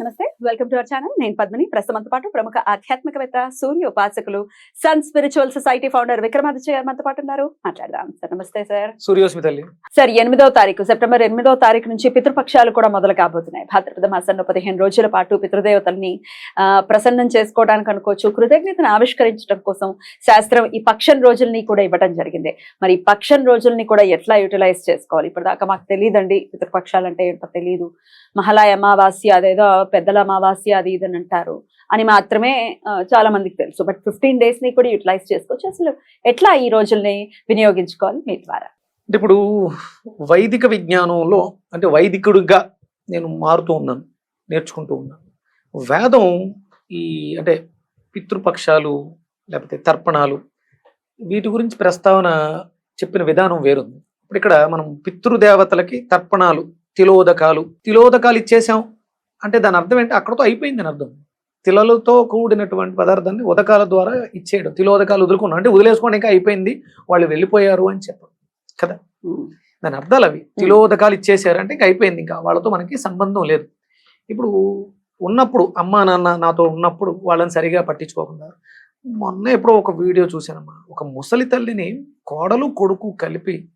నమస్తే. Welcome to our channel నేను పద్మిని. ప్రస్తుతంతో పాటు ప్రముఖ ఆధ్యాత్మికవేత్త సూర్య ఉపాసకులు Sun Spiritual Society founder Vikramaditya గారు మనతో పాటు ఉన్నారు. మాట్లాడదాం. సార్ నమస్తే సార్ సూర్యోస్మి తల్లి సార్ ఎనిమిదవ తారీఖు సెప్టెంబర్ ఎనిమిదవ తారీఖు నుంచి పితృపక్షాలు కూడా మొదలు కాబోతున్నాయి. భాద్రపద మాసంలో పదిహేను రోజుల పాటు పితృదేవతల్ని ఆ, ప్రసన్నం చేసుకోవడానికి అనుకోవచ్చు కృతజ్ఞతను ఆవిష్కరించడం కోసం శాస్త్రం ఈ పక్షం రోజుల్ని కూడా ఇవ్వడం జరిగింది. మరి ఈ పక్షం రోజుల్ని కూడా ఎట్లా యూటిలైజ్ చేసుకోవాలి? ఇప్పటిదాకా మాకు తెలియదండి పితృపక్షాలు అంటే ఏంటో తెలియదు మహాలయ అమావాస్య అదేదో పెద్దల అమావాస్య అది ఇది అని అంటారు అని మాత్రమే చాలా మందికి తెలుసు. బట్ ఫిఫ్టీన్ డేస్ని కూడా యూటిలైజ్ చేసుకోవచ్చు. అసలు ఎట్లా ఈ రోజుల్ని వినియోగించుకోవాలి మీ ద్వారా? అంటే ఇప్పుడు వైదిక విజ్ఞానంలో అంటే వైదికుడిగా నేను మారుతూ ఉన్నాను నేర్చుకుంటూ ఉన్నాను. వేదం ఈ అంటే పితృపక్షాలు లేకపోతే తర్పణాలు వీటి గురించి ప్రస్తావన చెప్పిన విధానం వేరుంది. ఇప్పుడు ఇక్కడ మనం పితృదేవతలకి తర్పణాలు తిలోదకాలు తిలోదకాలు ఇచ్చేసాం. అంటే దాని అర్థం ఏంటి? అక్కడతో అయిపోయింది అని అర్థం. తిలలతో కూడినటువంటి పదార్థాన్ని ఉదకాల ద్వారా ఇచ్చేయడం. తిలోదకాలు వదులుకున్నాం. అంటే వదిలేసుకోండి ఇంకా అయిపోయింది. వాళ్ళు వెళ్ళిపోయారు అని చెప్పడం. కదా? దాని అర్థాలు అవి. తిలోదకాలు ఇచ్చేసారు అంటే ఇంకా అయిపోయింది. ఇంకా వాళ్ళతో మనకి సంబంధం లేదు. ఇప్పుడు ఉన్నప్పుడు అమ్మా నాన్న నాతో ఉన్నప్పుడు వాళ్ళని సరిగా పట్టించుకోకుండా మొన్న ఎప్పుడో ఒక వీడియో చూశానమ్మా. ఒక ముసలి తల్లిని కోడలు కొడుకు కలిపి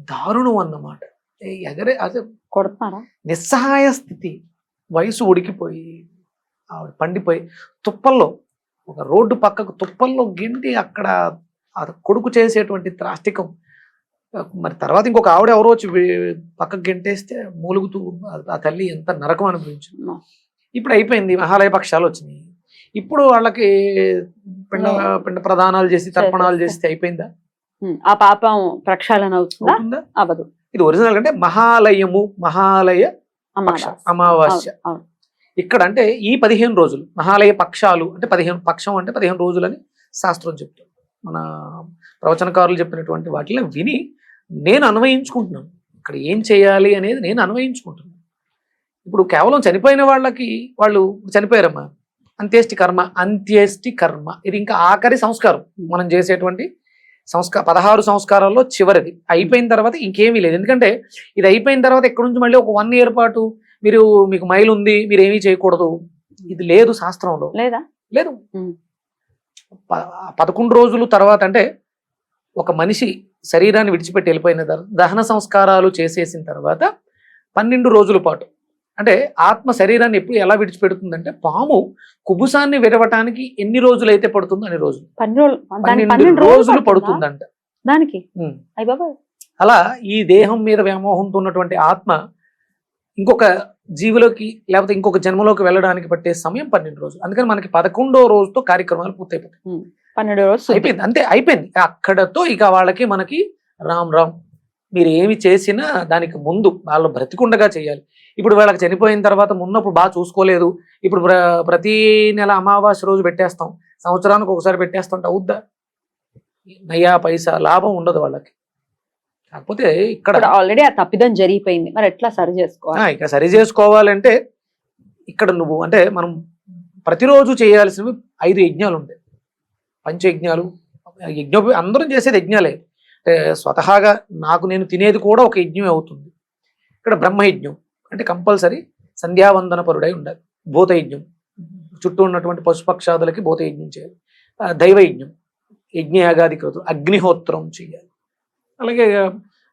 దారుణం అన్నమాట. ఎగరే అదే నిస్సహాయ స్థితి. వయసు ఉడికిపోయి ఆవిడ పండిపోయి తుప్పల్లో ఒక రోడ్డు పక్కకు తుప్పల్లో గిండి అక్కడ కొడుకు చేసేటువంటి త్రాష్టికం. మరి తర్వాత ఇంకొక ఆవిడ ఎవరో వచ్చి పక్కకు గెంటేస్తే మూలుగుతూ ఆ- తల్లి ఎంత నరకం అనిపించింది. ఇప్పుడు అయిపోయింది మహాలయ పక్షాలు వచ్చినాయి. ఇప్పుడు వాళ్ళకి పిండ పిండ ప్రదానాలు చేసి తర్పణాలు చేస్తే అయిపోయిందా? ఆ పాపం ప్రక్షాళన అవుతుందా? అవ్వదు. ఇది ఒరిజినల్ అంటే మహాలయము మహాలయ అమావాస్య. ఇక్కడ అంటే ఈ పదిహేను రోజులు మహాలయ పక్షాలు అంటే పదిహేను పక్షం అంటే పదిహేను రోజులని శాస్త్రం చెప్తుంది. మన ప్రవచనకారులు చెప్పినటువంటి వాటిని విని నేను అన్వయించుకుంటున్నాను. ఇక్కడ ఏం చేయాలి అనేది నేను అన్వయించుకుంటున్నాను. ఇప్పుడు కేవలం చనిపోయిన వాళ్ళకి వాళ్ళు చనిపోయారమ్మా. అంత్యేష్టి కర్మ అంత్యేష్టి కర్మ. ఇది ఇంకా ఆఖరి సంస్కారం. మనం చేసేటువంటి సంస్కార పదహారు సంస్కారాల్లో చివరిది. అయిపోయిన తర్వాత ఇంకేమీ లేదు. ఎందుకంటే ఇది అయిపోయిన తర్వాత ఇక్కడ నుంచి మళ్ళీ ఒక వన్ ఇయర్ పాటు మీరు మీకు మైల్ ఉంది మీరు ఏమీ చేయకూడదు. ఇది లేదు శాస్త్రంలో. లేదా? లేదు. పదకొండు రోజులు తర్వాత అంటే ఒక మనిషి శరీరాన్ని విడిచిపెట్టి వెళ్ళిపోయిన తర్వాత దహన సంస్కారాలు చేసేసిన తర్వాత పన్నెండు రోజుల పాటు అంటే ఆత్మ శరీరాన్ని ఎప్పుడు ఎలా విడిచిపెడుతుందంటే పాము కుబుసాన్ని విరవటానికి ఎన్ని రోజులు అయితే పడుతుందో అన్ని రోజులు. పన్నెండు రోజులు? పడుతుందంట. దానికి? అలా ఈ దేహం మీద వ్యామోహంతో ఉన్నటువంటి ఆత్మ ఇంకొక జీవిలోకి లేకపోతే ఇంకొక జన్మలోకి వెళ్ళడానికి పట్టే సమయం పన్నెండు రోజులు. అందుకని మనకి పదకొండో రోజుతో కార్యక్రమాలు పూర్తయిపోతాయి. పన్నెండు శుద్ధి. అయిపోయింది. అంతే అయిపోయింది. అక్కడతో ఇక వాళ్ళకి మనకి రామ్ రామ్. మీరు ఏమి చేసినా దానికి ముందు వాళ్ళు బ్రతికుండగా చేయాలి. ఇప్పుడు వాళ్ళకి చనిపోయిన తర్వాత ఉన్నప్పుడు బాగా చూసుకోలేదు. ఇప్పుడు ప్ర- ప్రతి నెల అమావాస్య రోజు పెట్టేస్తాం. సంవత్సరానికి ఒకసారి పెట్టేస్తాం. అవుద్దా? నయా పైసా లాభం ఉండదు వాళ్ళకి. కాకపోతే ఇక్కడ ఆల్రెడీ ఆ తప్పిదం జరిగిపోయింది. మరి ఎట్లా సరి చేసుకోవాలి? ఆ, ఇక సరి చేసుకోవాలంటే ఇక్కడ నువ్వు అంటే మనం ప్రతిరోజు చేయాల్సినవి ఐదు యజ్ఞాలు ఉంటాయి పంచయజ్ఞాలు యజ్ఞ అందరం చేసేది యజ్ఞాలే. అంటే స్వతహాగా నాకు నేను తినేది కూడా ఒక యజ్ఞమే అవుతుంది. ఇక్కడ బ్రహ్మయజ్ఞం అంటే కంపల్సరీ సంధ్యావందన పరుడై ఉండాలి. భూతయజ్ఞం. చుట్టూ ఉన్నటువంటి పశుపక్షాదులకి భూతయజ్ఞం చేయాలి. ఆ, దైవయజ్ఞం. యజ్ఞయాగాది క్రతులు అగ్నిహోత్రం చేయాలి. అలాగే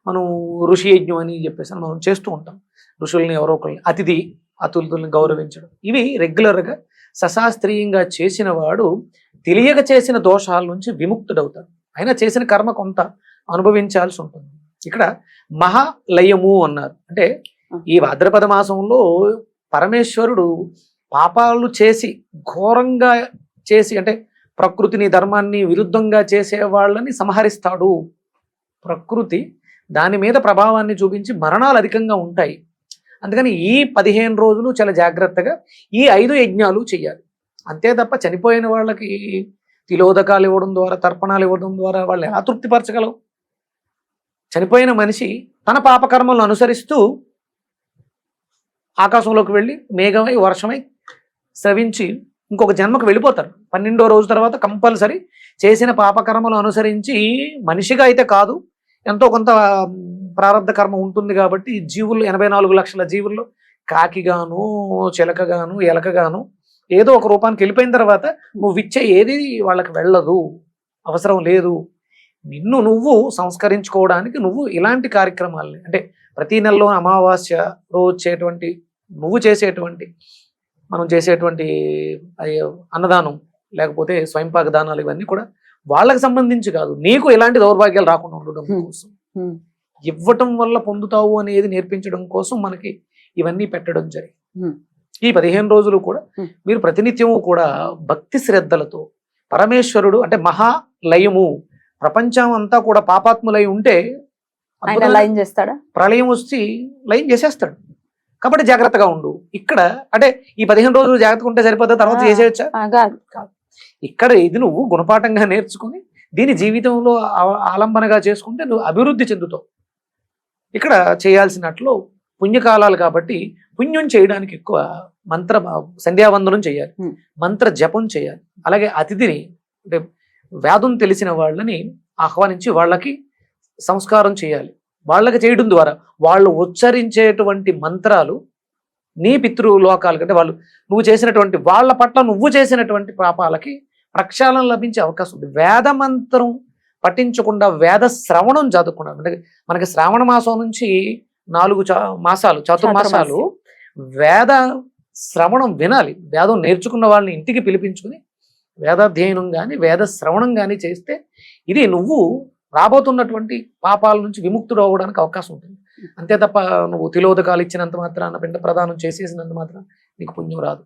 మనం ఋషి యజ్ఞం అని చెప్పేసి మనం చేస్తూ ఉంటాం. ఋషుల్ని ఎవరో ఒకరిని అతిథి అతులతుల్ని గౌరవించడం. ఇవి రెగ్యులర్గా సశాస్త్రీయంగా చేసిన వాడు తెలియక చేసిన దోషాల నుంచి విముక్తుడవుతాడు. అయినా చేసిన కర్మ కొంత. అనుభవించాల్సి ఉంటుంది. ఇక్కడ మహాలయము అన్నారు. అంటే ఈ భాద్రపద మాసంలో పరమేశ్వరుడు పాపాలు చేసి ఘోరంగా చేసి అంటే ప్రకృతిని ధర్మాన్ని విరుద్ధంగా చేసే వాళ్ళని సంహరిస్తాడు. ప్రకృతి దాని మీద ప్రభావాన్ని చూపించి మరణాలు అధికంగా ఉంటాయి. అందుకని ఈ పదిహేను రోజులు చాలా జాగ్రత్తగా ఈ ఐదు యజ్ఞాలు చేయాలి. అంతే తప్ప చనిపోయిన వాళ్ళకి తిలోదకాలు ఇవ్వడం ద్వారా తర్పణాలు ఇవ్వడం ద్వారా వాళ్ళు ఎలా తృప్తిపరచగలవు చనిపోయిన మనిషి తన పాపకర్మలను అనుసరిస్తూ ఆకాశంలోకి వెళ్ళి మేఘమై వర్షమై స్రవించి ఇంకొక జన్మకు వెళ్ళిపోతారు. పన్నెండో రోజు తర్వాత కంపల్సరీ చేసిన పాపకర్మలు అనుసరించి మనిషిగా అయితే కాదు ఎంతో కొంత ప్రారంభ కర్మ ఉంటుంది కాబట్టి జీవులు ఎనభై నాలుగు లక్షల జీవుల్లో కాకిగాను చిలకగాను ఎలకగాను ఏదో ఒక రూపానికి వెళ్ళిపోయిన తర్వాత నువ్వు ఇచ్చే ఏది వాళ్ళకి వెళ్ళదు అవసరం లేదు. నిన్ను నువ్వు సంస్కరించుకోవడానికి నువ్వు ఇలాంటి కార్యక్రమాలని అంటే ప్రతి నెలలో అమావాస్య రోజు వచ్చేటువంటి నువ్వు చేసేటువంటి మనం చేసేటువంటి అన్నదానం లేకపోతే స్వయంపాక దానాలు ఇవన్నీ కూడా వాళ్ళకి సంబంధించి కాదు నీకు ఎలాంటి దౌర్భాగ్యాలు రాకుండా ఉండడం. కోసం. ఇవ్వటం వల్ల పొందుతావు అనేది నేర్పించడం కోసం మనకి ఇవన్నీ పెట్టడం జరిగింది. ఈ పదిహేను రోజులు కూడా. మీరు ప్రతినిత్యము కూడా భక్తి శ్రద్ధలతో పరమేశ్వరుడు అంటే మహాలయము ప్రపంచం అంతా కూడా పాపాత్ములై ఉంటే లైన్ చేస్తాడా? ప్రళయం వచ్చి లైన్ చేసేస్తాడు. కాబట్టి జాగ్రత్తగా ఉండు. ఇక్కడ అంటే ఈ పదిహేను రోజులు జాగ్రత్తగా ఉంటే సరిపోతా తర్వాత. చేసేయచ్చా? కాదు. ఇక్కడ ఇది నువ్వు గుణపాఠంగా నేర్చుకుని దీని జీవితంలో ఆలంబనగా చేసుకుంటే నువ్వు అభివృద్ధి చెందుతావు. ఇక్కడ చేయాల్సినట్లు పుణ్యకాలాలు కాబట్టి పుణ్యం చేయడానికి ఎక్కువ మంత్ర సంధ్యావందనం చేయాలి. మంత్ర జపం చేయాలి. అలాగే అతిథిని అంటే వ్యాధం తెలిసిన వాళ్ళని ఆహ్వానించి వాళ్ళకి సంస్కారం చేయాలి. వాళ్ళకి చేయడం ద్వారా వాళ్ళు ఉచ్చరించేటువంటి మంత్రాలు నీ పితృలోకాలు అంటే వాళ్ళు నువ్వు చేసినటువంటి వాళ్ళ పట్ల నువ్వు చేసినటువంటి పాపాలకి ప్రక్షాళన లభించే అవకాశం ఉంది. వేద మంత్రం పఠించకుండా వేద శ్రవణం చదవకుండా అంటే మనకి శ్రావణ మాసం నుంచి నాలుగు చా- మాసాలు చతుర్మాసాలు వేద శ్రవణం వినాలి. వేదం నేర్చుకున్న వాళ్ళని ఇంటికి పిలిపించుకుని వేదాధ్యయనం కానీ వేద శ్రవణం కానీ చేస్తే ఇది నువ్వు రాబోతున్నటువంటి పాపాల నుంచి విముక్తుడు అవ్వడానికి అవకాశం ఉంటుంది. అంతే తప్ప నువ్వు తిలోదకాలు ఇచ్చినంత మాత్రాన పిండ ప్రదానం చేసేసినంత మాత్రం నీకు పుణ్యం రాదు.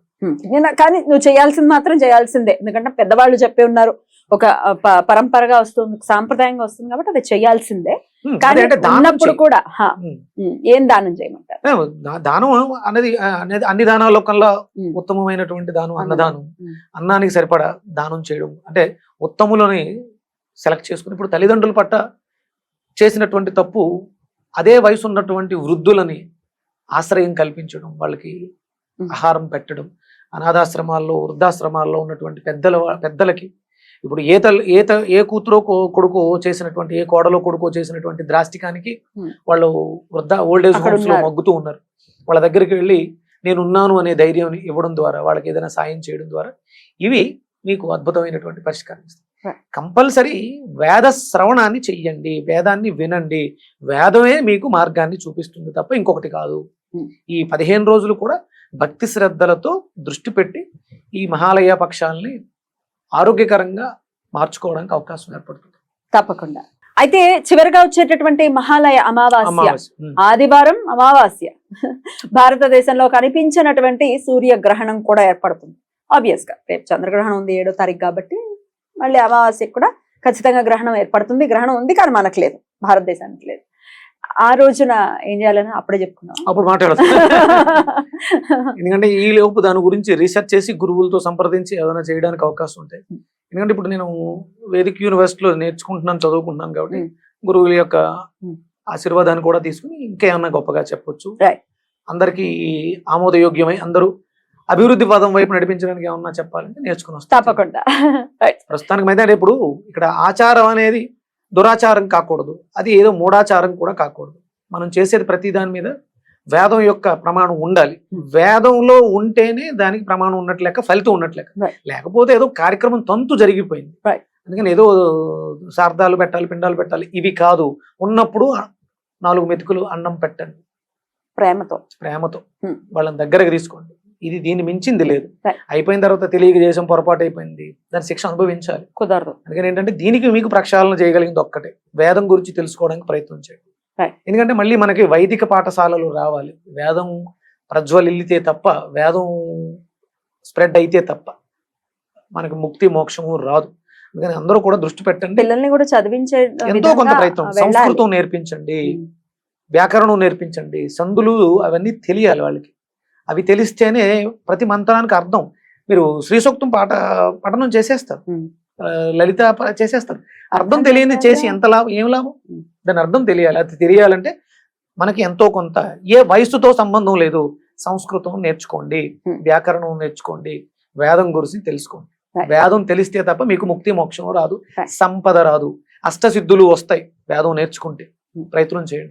కానీ నువ్వు చేయాల్సింది మాత్రం చేయాల్సిందే. ఎందుకంటే పెద్దవాళ్ళు చెప్పి ఉన్నారు ఒక పరంపరగా వస్తుంది సాంప్రదాయంగా వస్తుంది కాబట్టి అది చేయాల్సిందే. కానీ దానం చెయ్యి. కూడా ఏం దానం చేయమంటారు దానం అనేది అనేది అన్ని దానాల్లో కల్లా హ్మ్. ఉత్తమమైనటువంటి దానం అన్నదానం. అన్నానికి సరిపడా దానం చేయడం అంటే ఉత్తములని సెలెక్ట్ చేసుకుని ఇప్పుడు తల్లిదండ్రుల పట్ల చేసినటువంటి తప్పు అదే వయసు ఉన్నటువంటి వృద్ధులని ఆశ్రయం కల్పించడం వాళ్ళకి. ఆహారం పెట్టడం అనాథాశ్రమాల్లో వృద్ధాశ్రమాల్లో ఉన్నటువంటి పెద్దల పెద్దలకి ఇప్పుడు ఏ తల్లి ఏ త ఏ కూతురో కొడుకో చేసినటువంటి ఏ కోడలో కొడుకో చేసినటువంటి ద్రాష్టికానికి. వాళ్ళు వృద్ధ ఓల్డ్ ఏజ్ హోమ్స్లో. మగ్గుతూ ఉన్నారు వాళ్ళ దగ్గరికి వెళ్ళి నేను ఉన్నాను అనే ధైర్యం ఇవ్వడం ద్వారా వాళ్ళకి ఏదైనా సాయం చేయడం ద్వారా ఇవి మీకు అద్భుతమైనటువంటి పరిష్కారం ఇస్తాయి. కంపల్సరీ వేద శ్రవణాన్ని చెయ్యండి వేదాన్ని వినండి వేదమే మీకు మార్గాన్ని చూపిస్తుంది తప్ప ఇంకొకటి కాదు. ఈ పదిహేను రోజులు కూడా భక్తి శ్రద్ధలతో దృష్టి పెట్టి ఈ మహాలయ పక్షాలని ఆరోగ్యకరంగా మార్చుకోవడానికి అవకాశం ఏర్పడుతుంది. తప్పకుండా. అయితే చివరిగా వచ్చేటటువంటి మహాలయ అమావాస్య. ఆదివారం అమావాస్య. భారతదేశంలో కనిపించినటువంటి సూర్యగ్రహణం కూడా ఏర్పడుతుంది. ఆబ్వియస్గా రేపు చంద్రగ్రహణం ఉంది ఏడో తారీఖు కాబట్టి మళ్ళీ అమావాస్యకు కూడా ఖచ్చితంగా గ్రహణం ఏర్పడుతుంది. గ్రహణం ఉంది కానీ మనకు లేదు. భారతదేశానికి లేదు. ఆ రోజున ఏం చేయాలని అప్పుడే చెప్పుకున్నాం. అప్పుడు మాట్లాడతాం ఎందుకంటే ఈ లోపు దాని గురించి రీసెర్చ్ చేసి గురువులతో సంప్రదించి ఏదైనా చేయడానికి అవకాశం ఉంటాయి ఎందుకంటే ఇప్పుడు నేను వేదిక యూనివర్సిటీలో నేర్చుకుంటున్నాను చదువుకుంటున్నాను కాబట్టి. గురువుల యొక్క. ఆశీర్వాదాన్ని కూడా తీసుకుని ఇంకేమన్నా గొప్పగా చెప్పొచ్చు. అందరికీ ఆమోదయోగ్యమై అందరూ అభివృద్ధి పదం వైపు నడిపించడానికి ఏమన్నా చెప్పాలంటే నేర్చుకుని వస్తాను తప్పకుండా. ప్రస్తుతానికి అయితే ఇప్పుడు ఇక్కడ ఆచారం అనేది దురాచారం కాకూడదు. అది ఏదో మూఢాచారం కూడా కాకూడదు. మనం చేసేది ప్రతి దాని మీద వేదం యొక్క ప్రమాణం ఉండాలి. వేదంలో ఉంటేనే దానికి ప్రమాణం ఉన్నట్లు లెక్క ఫలితం ఉన్నట్లు లెక్క Right. లేకపోతే ఏదో కార్యక్రమం తంతు జరిగిపోయింది. అందుకని ఏదో శార్దాలు పెట్టాలి పిండాలు పెట్టాలి ఇవి కాదు. ఉన్నప్పుడు నాలుగు మెతుకులు అన్నం పెట్టండి. ప్రేమతో. ప్రేమతో. Hmm. వాళ్ళని దగ్గరకు తీసుకోండి. ఇది దీన్ని మించింది లేదు. అయిపోయిన తర్వాత తెలియక చేసాం పొరపాటు అయిపోయింది. దాని శిక్ష అనుభవించాలి. కుదరదు. అందుకని ఏంటంటే దీనికి మీకు ప్రక్షాళన చేయగలిగింది ఒక్కటే. వేదం గురించి తెలుసుకోవడానికి ప్రయత్నం చేయండి. ఎందుకంటే మళ్ళీ మనకి వైదిక పాఠశాలలు రావాలి. వేదం ప్రజ్వలిల్లితే తప్ప వేదం స్ప్రెడ్ అయితే తప్ప మనకి ముక్తి మోక్షము రాదు. అందుకని అందరూ కూడా దృష్టి పెట్టండి. పిల్లల్ని కూడా చదివించే ఎంతో కొంత ప్రయత్నం. సంస్కృతం నేర్పించండి. ఉమ్. వ్యాకరణం నేర్పించండి. సందులు అవన్నీ తెలియాలి వాళ్ళకి. అవి తెలిస్తేనే ప్రతి మంత్రానికి అర్థం. మీరు శ్రీ సూక్తం పాట పఠనం చేసేస్తారు. లలిత చేసేస్తారు. అర్థం తెలియని చేసి ఎంత లాభం ఏం లాభం. దాని అర్థం తెలియాలి. అది తెలియాలంటే మనకి ఎంతో కొంత ఏ వయసుతో సంబంధం లేదు. సంస్కృతం నేర్చుకోండి. వ్యాకరణం నేర్చుకోండి వేదం గురించి తెలుసుకోండి. వేదం తెలిస్తే తప్ప మీకు ముక్తి మోక్షం రాదు. సంపద రాదు. అష్టసిద్ధులు వస్తాయి వేదం నేర్చుకుంటే. ప్రయత్నం చేయండి.